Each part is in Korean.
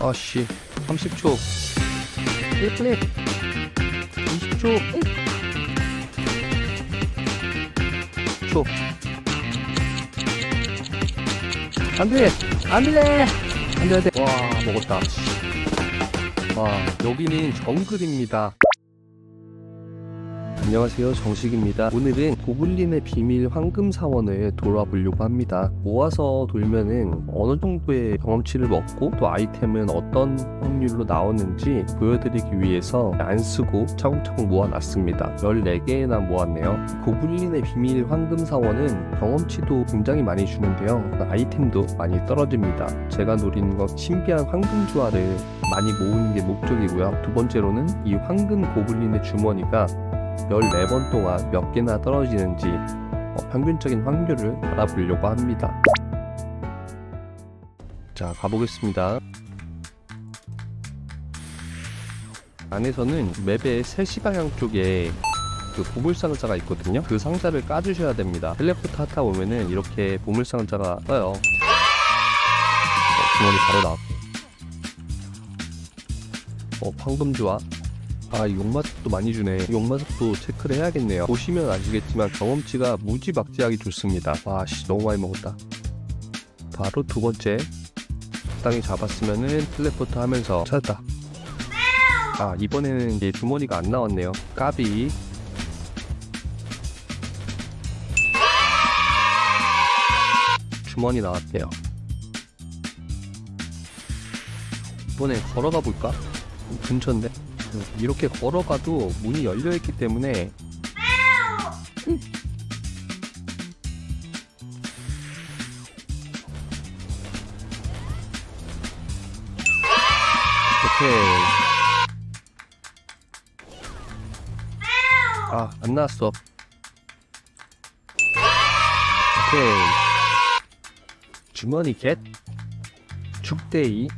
아씨 30초. 1클릭 20초 10초. 안돼. 안돼. 안돼 안돼. 와 먹었다. 와 여기는 정글입니다 안녕하세요. 정식입니다. 오늘은 고블린의 비밀 황금 사원을 돌아보려고 합니다. 모아서 돌면은 어느 정도의 경험치를 먹고 또 아이템은 어떤 확률로 나오는지 보여드리기 위해서 안 쓰고 차곡차곡 모아놨습니다. 14개나 모았네요. 고블린의 비밀 황금 사원은 경험치도 굉장히 많이 주는데요. 아이템도 많이 떨어집니다. 제가 노리는 건 신비한 황금 주화를 많이 모으는 게 목적이고요. 두 번째로는 이 황금 고블린의 주머니가 14번 동안 몇 개나 떨어지는지 어, 평균적인 확률을 알아보려고 합니다. 자, 가보겠습니다. 안에서는 맵의 3시 방향 쪽에 그 보물 상자가 있거든요. 그 상자를 까주셔야 됩니다. 텔레포트 하다 보면은 이렇게 보물 상자가 떠요. 어, 주머니 바로 나왔고. 어, 황금 좋아. 아, 용마석도 많이 주네. 용마석도 체크를 해야겠네요. 보시면 아시겠지만 경험치가 무지막지하게 좋습니다. 와, 씨, 너무 많이 먹었다. 바로 두 번째. 적당히 잡았으면은 텔레포트 하면서 찾았다. 아, 이번에는 이제 주머니가 안 나왔네요. 까비. 주머니 나왔대요. 이번에 걸어가 볼까? 근처인데. 이렇게 걸어가도 문이 열려 있기 때문에 아 안 나왔어. 오케이. 주머니 겟. 축대이.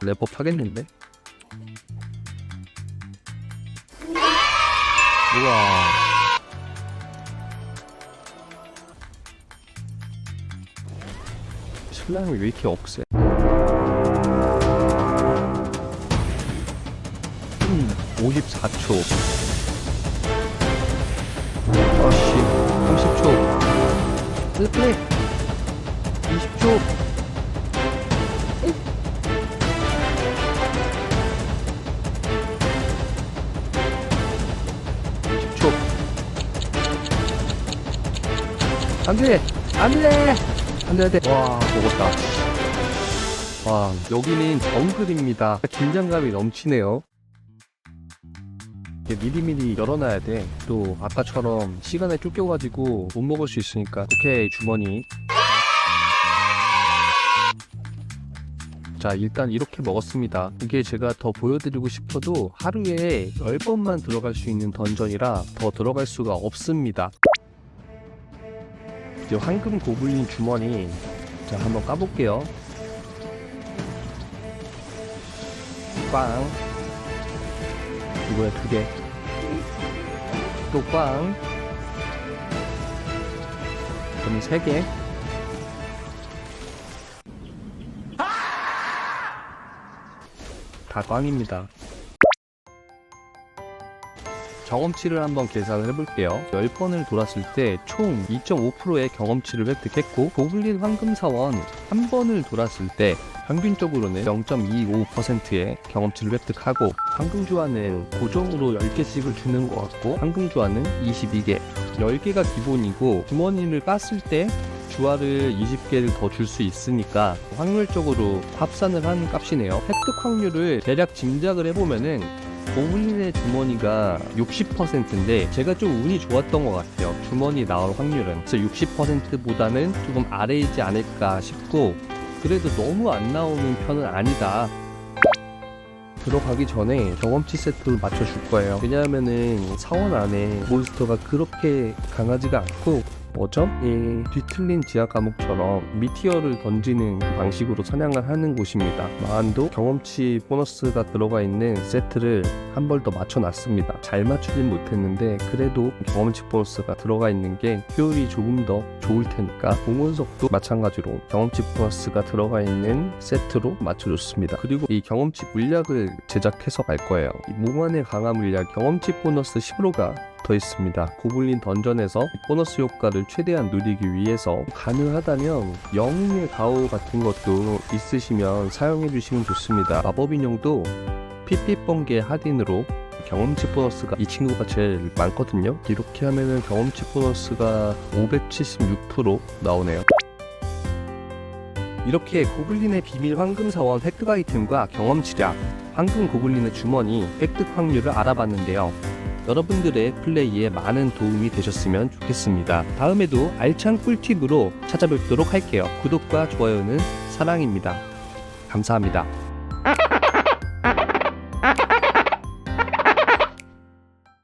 랩업 하겠는데 우와. 신랑이 왜 이렇게 억세? 음, 54초. 아씨, 30초. 슬플 20초. 안돼 안돼. 안돼 안돼. 와 먹었다. 와 여기는 정글입니다. 긴장감이 넘치네요. 미리미리 열어놔야 돼 또 아까처럼 시간에 쫓겨가지고 못 먹을 수 있으니까 오케이 주머니. 자 일단 이렇게 먹었습니다. 이게 제가 더 보여드리고 싶어도 하루에 10번만 들어갈 수 있는 던전이라 더 들어갈 수가 없습니다 이제 황금 고블린 주머니 자 한번 까볼게요. 꽝. 이거야 두개 또꽝. 그럼 세개. 다 꽝입니다 경험치를 한번 계산을 해볼게요. 10번을 돌았을 때 총 2.5%의 경험치를 획득했고 고블린 황금사원 한 번을 돌았을 때 평균적으로는 0.25%의 경험치를 획득하고 황금주화는 고정으로 10개씩을 주는 것 같고 황금주화는 22개 10개가 기본이고 주머니를 깠을 때 주화를 20개를 더 줄 수 있으니까 확률적으로 합산을 한 값이네요. 획득 확률을 대략 짐작을 해보면은 고블린의 주머니가 60%인데 제가 좀 운이 좋았던 것 같아요. 주머니 나올 확률은. 그래서 60%보다는 조금 아래이지 않을까 싶고 그래도 너무 안 나오는 편은 아니다. 들어가기 전에 경험치 세트를 맞춰줄 거예요. 왜냐하면은 사원 안에 몬스터가 그렇게 강하지가 않고 뭐죠? 이 뒤틀린 지하 감옥처럼 미티어를 던지는 방식으로 사냥을 하는 곳입니다. 마한도 경험치 보너스가 들어가 있는 세트를 한 벌 더 맞춰놨습니다. 잘 맞추진 못했는데 그래도 경험치 보너스가 들어가 있는 게 효율이 조금 더 좋을 테니까 공원석도 마찬가지로 경험치 보너스가 들어가 있는 세트로 맞춰줬습니다. 그리고 이 경험치 물약을 제작해서 갈 거예요. 이 몽환의 강화 물약 경험치 보너스 10%가 더 있습니다. 고블린 던전에서 이 보너스 효과를 최대한 누리기 위해서 가능하다면 영웅의 가오 같은 것도 있으시면 사용해 주시면 좋습니다. 마법 인형도 피피번개 하딘으로 경험치 보너스가 이 친구가 제일 많거든요. 이렇게 하면은 경험치 보너스가 576% 나오네요. 이렇게 고블린의 비밀 황금 사원 획득 아이템과 경험치량, 황금 고블린의 주머니 획득 확률을 알아봤는데요. 여러분들의 플레이에 많은 도움이 되셨으면 좋겠습니다. 다음에도 알찬 꿀팁으로 찾아뵙도록 할게요. 구독과 좋아요는 사랑입니다. 감사합니다.